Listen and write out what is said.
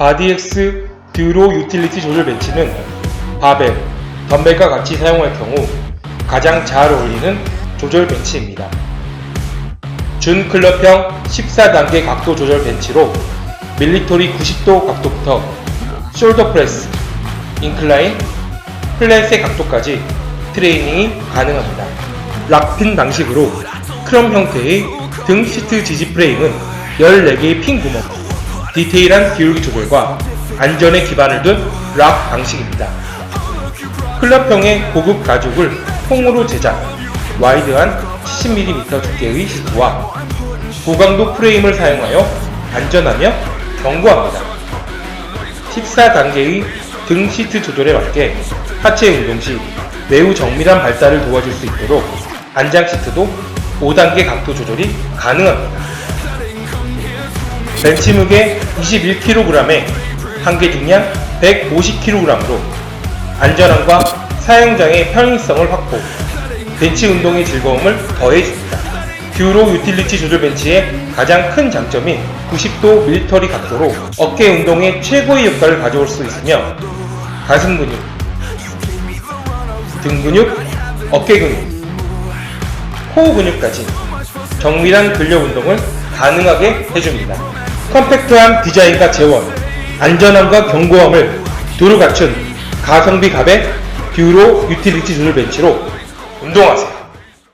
바디엑스 듀로 유틸리티 조절 벤치는 바벨, 덤벨과 같이 사용할 경우 가장 잘 어울리는 조절 벤치입니다. 준 클럽형 14단계 각도 조절 벤치로 밀리터리 90도 각도부터 숄더 프레스, 인클라인, 플랫의 각도까지 트레이닝이 가능합니다. 락핀 방식으로 크롬 형태의 등 시트 지지 프레임은 14개의 핀 구멍, 디테일한 기울기 조절과 안전에 기반을 둔 락 방식입니다. 클럽형의 고급 가죽을 통으로 제작, 와이드한 70mm 두께의 시트와 고강도 프레임을 사용하여 안전하며 견고합니다. 14단계의 등 시트 조절에 맞게 하체 운동 시 매우 정밀한 발달을 도와줄 수 있도록 안장 시트도 5단계 각도 조절이 가능합니다. 벤치 무게 21kg에 한계 중량 150kg으로 안전함과 사용자의 편의성을 확보, 벤치 운동의 즐거움을 더해줍니다. 듀로 유틸리티 조절 벤치의 가장 큰 장점인 90도 밀리터리 각도로 어깨 운동에 최고의 효과를 가져올 수 있으며 가슴 근육, 등 근육, 어깨 근육, 코 근육까지 정밀한 근력 운동을 가능하게 해줍니다. 컴팩트한 디자인과 재원, 안전함과 견고함을 두루 갖춘 가성비 갑의 듀로 유틸리티 조절 벤치로 운동하세요.